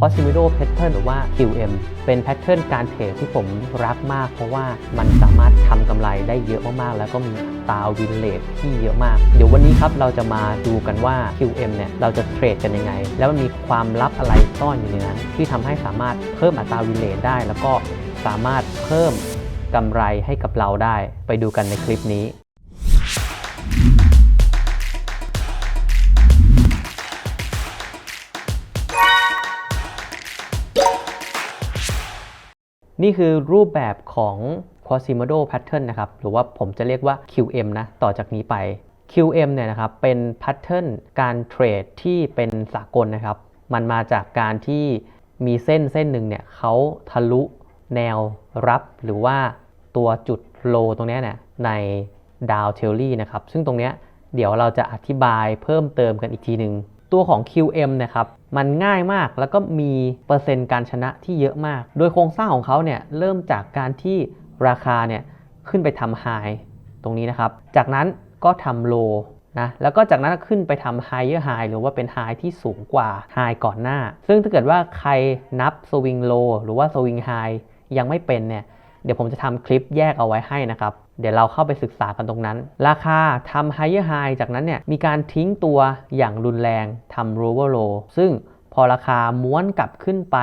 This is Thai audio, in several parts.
Cosimido Pattern หรือว่า QM เป็นแพทเทิร์นการเทรดที่ผมรักมาก เพราะว่ามันสามารถทำกำไรได้เยอะมากๆ แล้วก็มีอัตราวินเลทที่เยอะมาก เดี๋ยววันนี้ครับเราจะมาดูกันว่า QM เนี่ยเราจะเทรดกันยังไง แล้วมันมีความลับอะไรซ่อนอยู่ในนั้นที่ทำให้สามารถเพิ่มอัตราวินเลทได้ แล้วก็สามารถเพิ่มกำไรให้กับเราได้ ไปดูกันในคลิปนี้ นี่คือรูปแบบของ Quasimodo Pattern นะครับ หรือว่าผมจะเรียกว่า QM นะ ต่อจากนี้ไป QM เนี่ยนะครับ เป็น Pattern การเทรดที่เป็นสากลนะครับ มันมาจากการที่มีเส้นเส้นหนึ่งเนี่ยเขาทะลุแนวรับหรือว่าตัวจุดโลตรงนี้เนี่ยในดาวเทอรี่นะครับ ซึ่งตรงเนี้ยเดี๋ยวเราจะอธิบายเพิ่มเติมกันอีกทีหนึ่ง ตัวของ QM นะครับมันง่ายมากแล้วก็มีเปอร์เซ็นต์การชนะที่เยอะมาก โดยโครงสร้างของเขาเนี่ยเริ่มจากการที่ราคาเนี่ยขึ้นไปทำไฮตรงนี้นะครับ จากนั้นก็ทำโลนะแล้วก็จากนั้นขึ้นไปทำ higher high หรือว่าเป็น high ที่สูงกว่า high ก่อนหน้า ซึ่งถ้าเกิดว่าใครนับ swing low หรือว่า swing high ยังไม่เป็นเนี่ย เดี๋ยวผมจะทำคลิปแยกเอาไว้ให้นะครับ เดี๋ยวเราเข้าไปศึกษากันตรงนั้น ราคาทำ higher high จากนั้นเนี่ยมีการทิ้งตัวอย่างรุนแรงทำ lower low ซึ่งพอราคาม้วนกลับขึ้นไป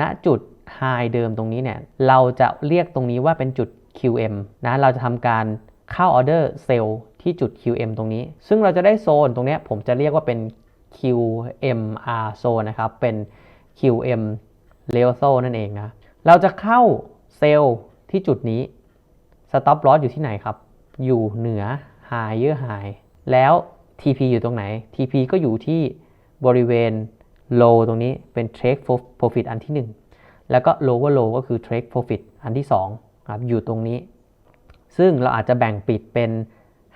ณจุด high เดิมตรงนี้เนี่ยเราจะเรียกตรงนี้ว่าเป็นจุด QM นะเราจะทำการเข้าออเดอร์เซลล์ที่จุด QM ตรงนี้ ซึ่งเราจะได้โซนตรงนี้ผมจะเรียกว่าเป็น QMR โซนนะครับ เป็น QM level zone นั่นเองนะ เราจะเข้า เซลล์ที่จุดนี้ stop loss อยู่ที่ไหนครับ อยู่เหนือ higher high แล้ว TP อยู่ตรงไหน TP ก็อยู่ที่บริเวณ low ตรงนี้เป็น trade profit อันที่ 1 แล้วก็ lower low ก็คือ trade profit อันที่2ครับอยู่ตรงนี้ ซึ่งเราอาจจะแบ่งปิดเป็น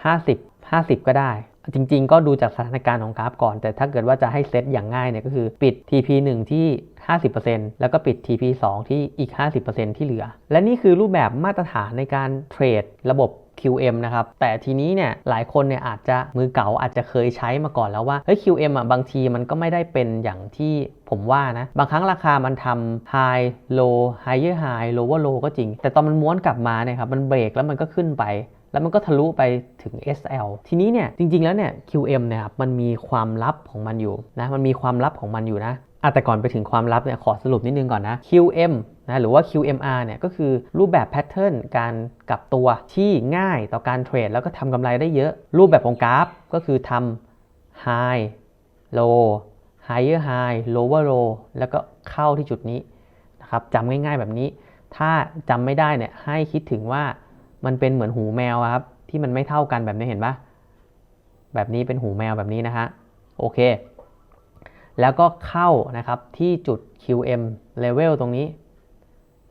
50 50 ก็ได้ จริง ๆ ก็ดูจากสถานการณ์ของกราฟก่อน แต่ถ้าเกิดว่าจะให้เซตอย่างง่ายเนี่ยก็คือปิด TP 1 ที่ 50%แล้วก็ปิด TP 2ที่อีก 50%ที่เหลือ และนี่คือรูปแบบมาตรฐานในการเทรดระบบ QM นะครับ แต่ทีนี้เนี่ยหลายคนเนี่ยอาจจะมือเก่าอาจจะเคยใช้มาก่อนแล้วว่าเฮ้ย QM อะบางทีมันก็ไม่ได้เป็นอย่างที่ผมว่านะ บางครั้งราคามันทำ high low higher high lower low ก็จริง แต่ตอนมันม้วนกลับมาเนี่ยครับมันเบรกแล้วมันก็ขึ้นไป แล้วมันก็ทะลุไปถึง SL ทีนี้เนี่ยจริงๆแล้วเนี่ย QM เนี่ยครับมันมีความลับของมันอยู่นะมันมีความลับของมันอยู่นะอะแต่ก่อนไปถึงความลับเนี่ยขอสรุปนิดนึงก่อนนะ QM นะหรือว่า QMR เนี่ยก็คือรูปแบบแพทเทิร์นการกลับตัวที่ง่ายต่อการเทรดแล้วก็ทำกำไรได้เยอะ รูปแบบของกราฟก็คือทำ high low higher high lower low แล้วก็เข้าที่จุดนี้นะครับจำง่ายๆแบบนี้ ถ้าจำไม่ได้เนี่ยให้คิดถึงว่า มันเป็นเหมือนหูแมวครับ ที่มันไม่เท่ากันแบบนี้เห็นปะแบบนี้เป็นหูแมวแบบนี้นะฮะโอเค แล้วก็เข้านะครับที่จุด QM level ตรงนี้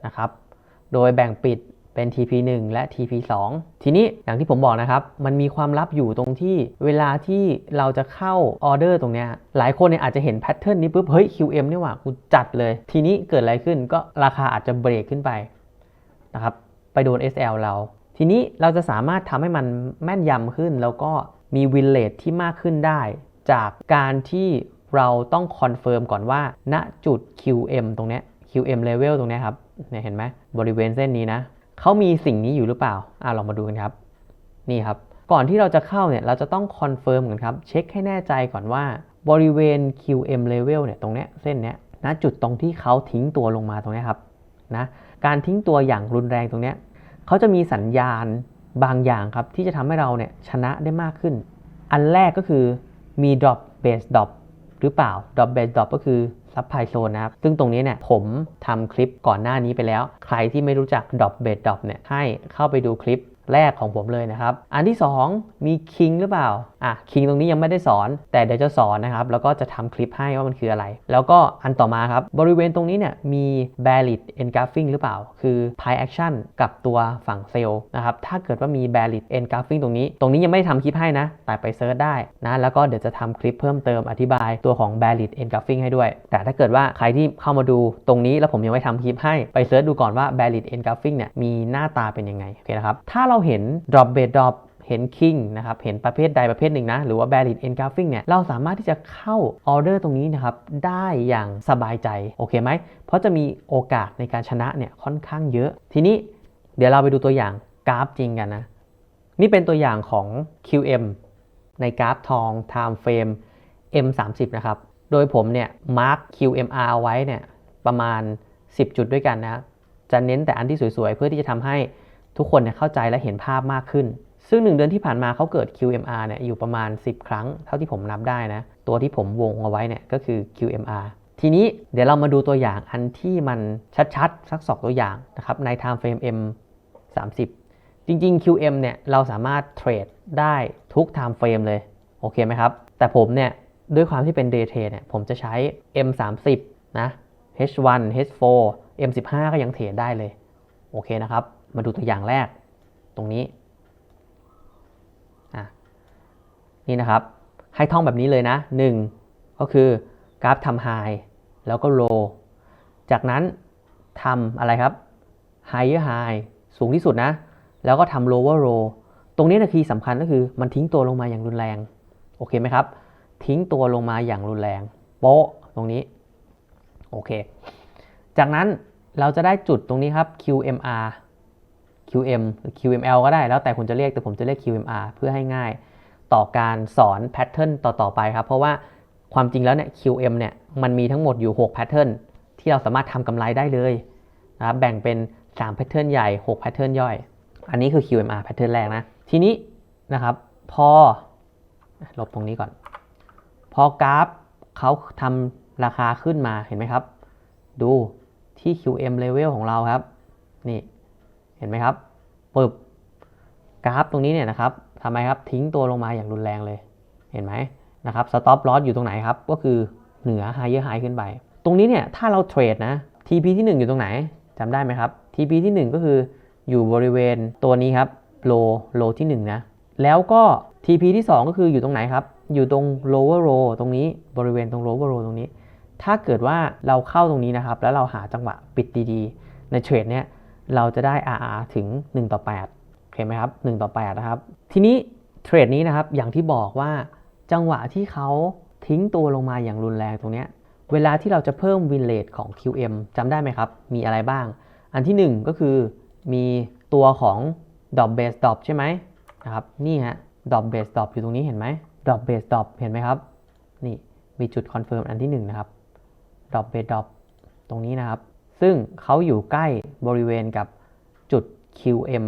นะครับ โดยแบ่งปิดเป็น TP 1 และ TP 2 ทีนี้อย่างที่ผมบอกนะครับ มันมีความลับอยู่ตรงที่เวลาที่เราจะเข้าออเดอร์ตรงเนี้ยหลายคนเนี่ยอาจจะเห็นแพทเทิร์นนี้ปุ๊บ เฮ้ย QM นี่หว่ากูจัดเลย ทีนี้เกิดอะไรขึ้นก็ราคาอาจจะเบรกขึ้นไปนะครับ ไปโดน SL เรา ทีนี้เราจะสามารถทำให้มันแม่นยำขึ้น แล้วก็มีวินเลทที่มากขึ้นได้ จากการที่เราต้องคอนเฟิร์มก่อนว่า ณจุด QM ตรงเนี้ย QM level ตรงเนี้ยครับเนี่ยเห็นไหมบริเวณเส้นนี้นะเขามีสิ่งนี้อยู่หรือเปล่าอ่าลองมาดูกันครับ นี่ครับ ก่อนที่เราจะเข้าเนี่ยเราจะต้องคอนเฟิร์มกันครับ เช็คให้แน่ใจก่อนว่าบริเวณ QM level เนี่ยตรงเนี้ยเส้นเนี้ยณจุดตรงที่เขาทิ้งตัวลงมาตรงเนี้ยครับนะการทิ้งตัวอย่างรุนแรงตรงเนี้ย เขาจะมีสัญญาณบางอย่างครับที่จะทำให้เราเนี่ยชนะได้มากขึ้น อันแรกก็คือมี drop base drop หรือเปล่า drop base drop ก็คือซับไพโซนนะครับ ซึ่งตรงนี้เนี่ยผมทำคลิปก่อนหน้านี้ไปแล้ว ใครที่ไม่รู้จัก drop base drop เนี่ยให้เข้าไปดูคลิป แรกของผมเลยนะครับ อันที่ 2 มีคิงหรือเปล่า อะคิงตรงนี้ยังไม่ได้สอน แต่เดี๋ยวจะสอนนะครับ แล้วก็จะทำคลิปให้ว่ามันคืออะไร แล้วก็อันต่อมาครับ บริเวณตรงนี้เนี่ยมี bearish engulfing หรือเปล่า คือ pie action กับตัวฝั่งเซลล์นะครับ ถ้าเกิดว่ามี bearish engulfing ตรงนี้ ตรงนี้ยังไม่ได้ทำคลิปให้นะ แต่ไปเซิร์ชได้นะ แล้วก็เดี๋ยวจะทำคลิปเพิ่มเติมอธิบายตัวของ bearish engulfing ให้ด้วย แต่ถ้าเกิดว่าใครที่เข้ามาดูตรงนี้แล้วผมยังไม่ทำคลิปให้ไปเซิร์ชดูก่อนว่า bearish engulfing เนี่ยมีหน้าตาเป็นยังไงโอเคนะครับถ้าเราเห็น drop bed drop เห็น king นะครับ เห็นประเภทใดประเภทหนึ่งนะ หรือว่า valid engulfing เนี่ย เราสามารถที่จะเข้าออเดอร์ตรงนี้นะครับ ได้อย่างสบายใจ โอเคไหม เพราะจะมีโอกาสในการชนะเนี่ยค่อนข้างเยอะ ทีนี้เดี๋ยวเราไปดูตัวอย่างกราฟจริงกันนะ นี่เป็นตัวอย่างของ QM ในกราฟทอง time frame M30 นะครับ โดยผมเนี่ย mark QMR เอาไว้เนี่ยประมาณ 10 จุดด้วยกันนะ จะเน้นแต่อันที่สวยๆ เพื่อที่จะทำให้ ทุกคนเนี่ยเข้าใจและเห็นภาพมากขึ้น ซึ่ง 1 เดือนที่ผ่านมาเขาเกิด QMR เนี่ยอยู่ประมาณ 10 ครั้ง เท่าที่ผมนับได้นะ ตัวที่ผมวงเอาไว้เนี่ยก็คือ QMR ทีนี้เดี๋ยวเรามาดูตัวอย่างอันที่มันชัดๆ สักสองตัวอย่างนะครับใน time frame M 30 จริง ๆ QM เนี่ยเราสามารถเทรดได้ทุก time frame เลย โอเคไหมครับ แต่ผมเนี่ยด้วยความที่เป็น day trade เนี่ยผมจะใช้ M 30นะ H1 H4 M 15 ก็ยังเทรดได้เลย โอเคนะครับ มาดูตัวอย่างแรกตรงนี้นี่นะครับ ให้ท่องแบบนี้เลยนะ 1 ก็คือกราฟทำไฮแล้วก็โลจากนั้นทำอะไรครับ higher high สูงที่สุดนะ แล้วก็ทำ lower low ตรงนี้นะคีย์สำคัญก็คือมันทิ้งตัวลงมาอย่างรุนแรง โอเคไหมครับ ทิ้งตัวลงมาอย่างรุนแรง โป๊ะตรงนี้ โอเค จากนั้นเราจะได้จุดตรงนี้ครับ QMR QM หรือ QML ก็ได้แล้วแต่คุณจะเรียกแต่ผมจะเรียก QMR เพื่อให้ง่าย ต่อการสอนแพทเทิร์นต่อๆไปครับ เพราะว่าความจริงแล้วเนี่ย QM เนี่ยมันมีทั้งหมดอยู่6แพทเทิร์นที่เราสามารถทำกำไรได้เลยนะครับแบ่งเป็น3แพทเทิร์นใหญ่6แพทเทิร์นย่อย อันนี้คือ QMR แพทเทิร์นแรกนะ ทีนี้นะครับพอลบตรงนี้ก่อน พอกราฟเขาทำราคาขึ้นมาเห็นไหมครับ ดูที่ QM level ของเราครับ นี่ เห็นไหมครับปึบกราฟตรงนี้เนี่ยนะครับทำไมครับทิ้งตัวลงมาอย่างรุนแรงเลย เห็นไหมนะครับ stop loss อยู่ตรงไหนครับ ก็คือเหนือ higher high ขึ้นไป ตรงนี้เนี่ยถ้าเราเทรดนะ TP ที่ 1 อยู่ตรงไหนจำได้ไหมครับ TP ที่ 1 ก็คืออยู่บริเวณตัวนี้ครับ low low ที่ 1 นะ แล้วก็ TP ที่ 2 ก็คืออยู่ตรงไหนครับ อยู่ตรง lower low ตรงนี้บริเวณตรง lower low ตรงนี้ ถ้าเกิดว่าเราเข้าตรงนี้นะครับ แล้วเราหาจังหวะปิดดีๆ ในเทรดเนี่ย เราจะได้ RR ถึง 1 ต่อ8โอเคไหมครับ1ต่อ8นะครับ ทีนี้เทรดนี้นะครับอย่างที่บอกว่าจังหวะที่เขาทิ้งตัวลงมาอย่างรุนแรงตรงนี้ เวลาที่เราจะเพิ่มวินเลทของ QM จำได้ไหมครับ มีอะไรบ้าง อันที่ 1 ก็คือมีตัวของ Drop Base Drop ใช่ไหมนะครับนี่ฮะ Drop Base Drop อยู่ตรงนี้เห็นไหม Drop Base Drop เห็นไหมครับ นี่มีจุดคอนเฟิร์มอันที่ 1 นะครับ Drop Base Drop ตรงนี้นะครับ ซึ่งเขาอยู่ใกล้บริเวณกับจุด QM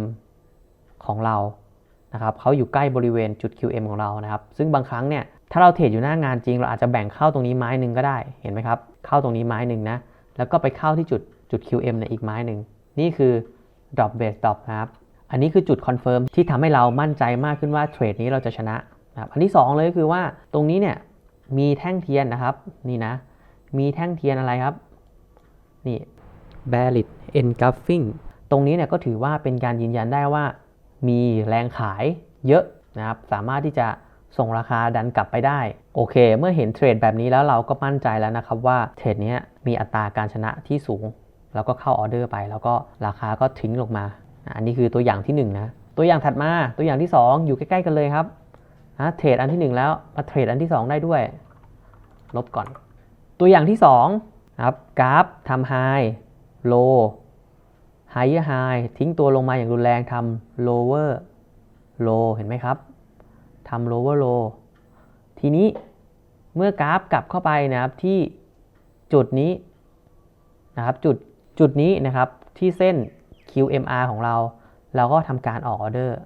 ของเรานะครับเขาอยู่ใกล้บริเวณจุด QM ของเรานะครับซึ่งบางครั้งเนี่ยถ้าเราเทรดอยู่หน้างานจริง เราอาจจะแบ่งเข้าตรงนี้ไม้หนึ่งก็ได้เห็นไหมครับเข้าตรงนี้ไม้หนึ่งนะแล้วก็ไปเข้าที่จุดจุด QM ในอีกไม้หนึ่งนี่คือ drop base drop นะครับอันนี้คือจุดคอนเฟิร์มที่ทำให้เรามั่นใจมากขึ้นว่าเทรดนี้เราจะชนะนะครับอันที่ 2 เลยก็คือว่าตรงนี้เนี่ยมีแท่งเทียนนะครับนี่นะมีแท่งเทียนอะไรครับนี่ valid engulfing ตรงนี้เนี่ยก็ถือว่าเป็นการยืนยันได้ว่ามีแรงขายเยอะนะครับ สามารถที่จะส่งราคาดันกลับไปได้ โอเค เมื่อเห็นเทรดแบบนี้แล้วเราก็มั่นใจแล้วนะครับว่าเทรดนี้มีอัตราการชนะที่สูง แล้วก็เข้าออเดอร์ไป แล้วก็ราคาก็ทิ้งลงมา อันนี้คือตัวอย่างที่1นนะตัวอย่างถัดมาตัวอย่างที่ 2 อยู่ใกล้ๆกันเลยครับนะเทรดอันที่ 1 แล้วมาเทรดอันที่ 2 ได้ด้วย ลบก่อน ตัวอย่างที่2ครับกราฟทำไฮ โล higher high ทิ้งตัวลงมาอย่างรุนแรงทำ lower low เห็นไหมครับทำ lower low ทีนี้เมื่อกราฟกลับเข้าไปนะครับที่จุดนี้นะครับจุดจุดนี้นะครับที่เส้น QMR ของเรา เราก็ทำการออกออเดอร์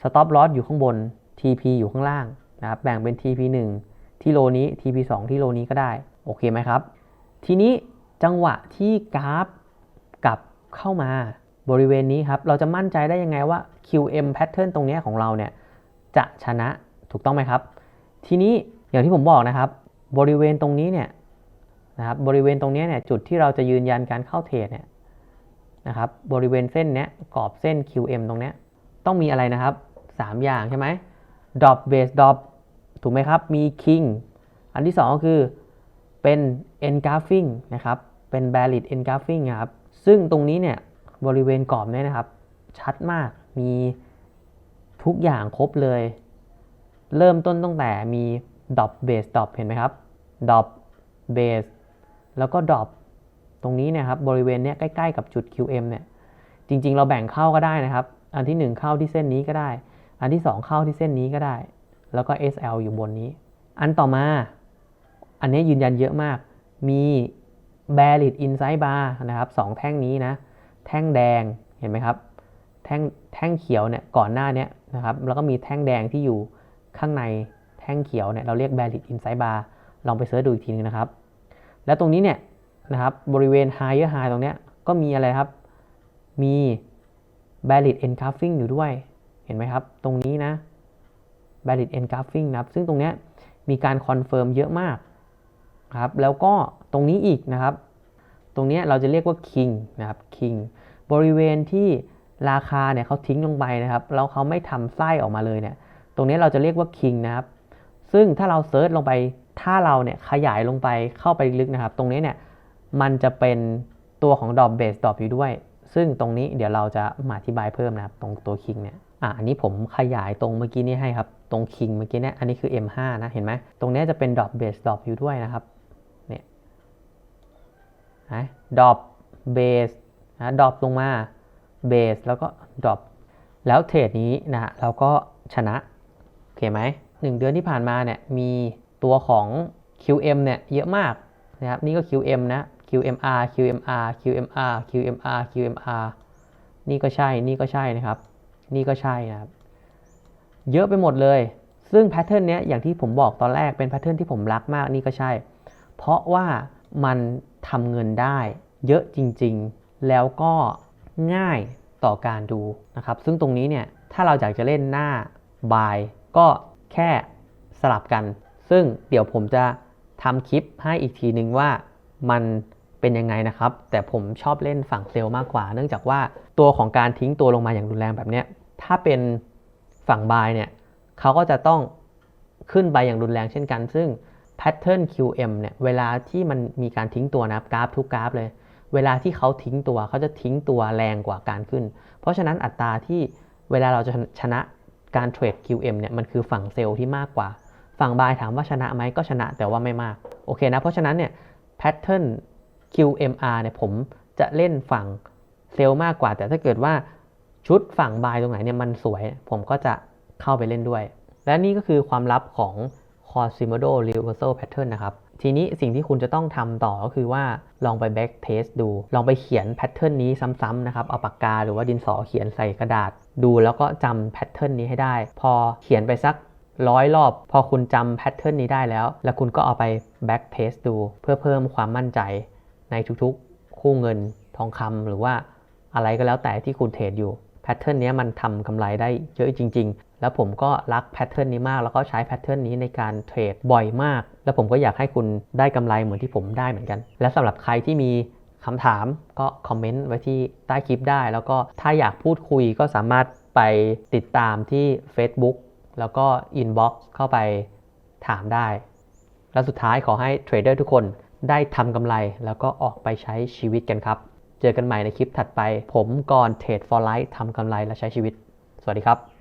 stop loss อยู่ข้างบน TP อยู่ข้างล่างนะครับแบ่งเป็น TP 1ที่โลนี้ TP 2ที่โลนี้ก็ได้ โอเคไหมครับ ทีนี้ จังหวะที่กราฟกลับเข้ามาบริเวณนี้ครับ เราจะมั่นใจได้ยังไงว่า QM pattern ตรงนี้ของเราเนี่ยจะชนะถูกต้องไหมครับ ทีนี้อย่างที่ผมบอกนะครับ บริเวณตรงนี้เนี่ยนะครับบริเวณตรงนี้เนี่ยจุดที่เราจะยืนยันการเข้าเทรดเนี่ยนะครับบริเวณเส้นเนี้ยกรอบเส้น QM ตรงเนี้ยต้องมีอะไรนะครับ 3 อย่างใช่ไหม drop base drop ถูกไหมครับ มี king อันที่ 2 ก็คือเป็น engulfing นะครับ เป็น valid engulfing ครับ ซึ่งตรงนี้เนี่ยบริเวณกรอบเนี่ยนะครับ ชัดมากมีทุกอย่างครบเลย เริ่มต้นตั้งแต่มี drop base dot เห็นไหมครับ drop base แล้วก็ drop ตรงนี้เนี่ยครับบริเวณเนี้ยใกล้ๆกับจุด QM เนี่ยจริงๆ เราแบ่งเข้าก็ได้นะครับ อันที่ 1 เข้าที่เส้นนี้ก็ได้ อันที่ 2 เข้าที่เส้นนี้ก็ได้ แล้วก็ SL อยู่บนนี้ อันต่อมา อันนี้ยืนยันเยอะมากมี bearish inside bar นะครับสองแท่งนี้นะ แท่งแดงเห็นไหมครับ แท่งแท่งเขียวเนี่ยก่อนหน้านี้นะครับแล้วก็มีแท่งแดงที่อยู่ข้างในแท่งเขียวเนี่ยเราเรียก bearish inside bar ลองไปเสิร์ชดูอีกทีนึงนะครับ แล้วตรงนี้เนี่ยนะครับบริเวณ higher high ตรงเนี้ยก็มีอะไรครับ มี bearish engulfing อยู่ด้วย เห็นไหมครับ ตรงนี้นะ bearish engulfing นะครับ ซึ่งตรงเนี้ยมีการคอนเฟิร์มเยอะมาก ครับแล้วก็ตรงนี้อีกนะครับ ตรงเนี้ยเราจะเรียกว่า king นะครับ king บริเวณที่ราคาเนี่ยเขาทิ้งลงไปนะครับแล้วเขาไม่ทำไส้ออกมาเลยเนี่ยตรงนี้เราจะเรียกว่า king นะครับ ซึ่งถ้าเราเซิร์ชลงไปถ้าเราเนี่ยขยายลงไปเข้าไปลึกนะครับ ตรงนี้เนี่ยมันจะเป็นตัวของดอ p เบสดอ p อยู่ด้วย ซึ่งตรงนี้เดี๋ยวเราจะมาอธิบายเพิ่มนะครับ ตรงตัว king เนี่ยอะอันนี้ผมขยายตรงเมื่อกี้นี้ให้ครับ ตรง king เมื่อกี้เนี่ยอันนี้คือ M5 นะเห็นไหมตรงนี้จะเป็นดอ p เบสดอ p อยู่ด้วยนะครับ นะดอ p เบสนะดอ p ลงมาเบสแล้วก็ดรอปแล้วเทรดนี้นะฮะเราก็ชนะ โอเคไหมหนึ่งเดือนที่ผ่านมาเนี่ยมีตัวของ QM เนี่ยเยอะมากนะครับนี่ก็ QM นะ QMR QMR QMR QMR QMR นี่ก็ใช่นี่ก็ใช่นะครับ นี่ก็ใช่นะครับ เยอะไปหมดเลย ซึ่งแพทเทิร์นเนี้ยอย่างที่ผมบอกตอนแรกเป็นแพทเทิร์นที่ผมรักมากนี่ก็ใช่ เพราะว่ามัน ทำเงินได้เยอะจริงๆ แล้วก็ง่ายต่อการดูนะครับ ซึ่งตรงนี้เนี่ยถ้าเราอยากจะเล่นหน้าบายก็แค่สลับกัน ซึ่งเดี๋ยวผมจะทำคลิปให้อีกทีนึงว่ามันเป็นยังไงนะครับ แต่ผมชอบเล่นฝั่งเซลล์มากกว่า เนื่องจากว่าตัวของการทิ้งตัวลงมาอย่างรุนแรงแบบเนี้ยถ้าเป็นฝั่งบายเนี่ยเขาก็จะต้องขึ้นไปอย่างรุนแรงเช่นกัน ซึ่ง Pattern QM เนี่ยเวลาที่มันมีการทิ้งตัวนะครับกราฟทุกกราฟเลย เวลาที่เขาทิ้งตัวเขาจะทิ้งตัวแรงกว่าการขึ้น เพราะฉะนั้นอัตราที่เวลาเราจะชนะการเทรด QM เนี่ยมันคือฝั่งเซลล์ที่มากกว่า ฝั่งบายถามว่าชนะไหมก็ชนะแต่ว่าไม่มากโอเคนะเพราะฉะนั้นเนี่ย Pattern QMR เนี่ยผมจะเล่นฝั่งเซลล์มากกว่า แต่ถ้าเกิดว่าชุดฝั่งบายตรงไหนเนี่ยมันสวย ผมก็จะเข้าไปเล่นด้วย และนี่ก็คือความลับของ Quasimodo Reversal Pattern นะครับ ทีนี้สิ่งที่คุณจะต้องทำต่อก็คือว่าลองไป back test ดู ลองไปเขียนแพทเทิร์นนี้ซ้ำๆนะครับ เอาปากกาหรือว่าดินสอเขียนใส่กระดาษ ดูแล้วก็จำแพทเทิร์นนี้ให้ได้ พอเขียนไปสักร้อยรอบ พอคุณจำแพทเทิร์นนี้ได้แล้ว แล้วคุณก็เอาไป back test ดู เพื่อเพิ่มความมั่นใจในทุกๆ คู่เงินทองคำหรือว่าอะไรก็แล้วแต่ที่คุณเทรดอยู่แพทเทิร์นนี้มันทำกำไรได้เยอะจริงๆ แล้วผมก็รักแพทเทิร์นนี้มาก แล้วก็ใช้แพทเทิร์นนี้ในการเทรดบ่อยมาก แล้วผมก็อยากให้คุณได้กำไรเหมือนที่ผมได้เหมือนกัน และสำหรับใครที่มีคำถามก็คอมเมนต์ไว้ที่ใต้คลิปได้ แล้วก็ถ้าอยากพูดคุยก็สามารถไปติดตามที่ Facebook แล้วก็ Inbox เข้าไปถามได้ และสุดท้ายขอให้เทรดเดอร์ทุกคนได้ทำกำไรแล้วก็ออกไปใช้ชีวิตกันครับ เจอกันใหม่ในคลิปถัดไป ผมกรเทรด for life ทำกำไรและใช้ชีวิต สวัสดีครับ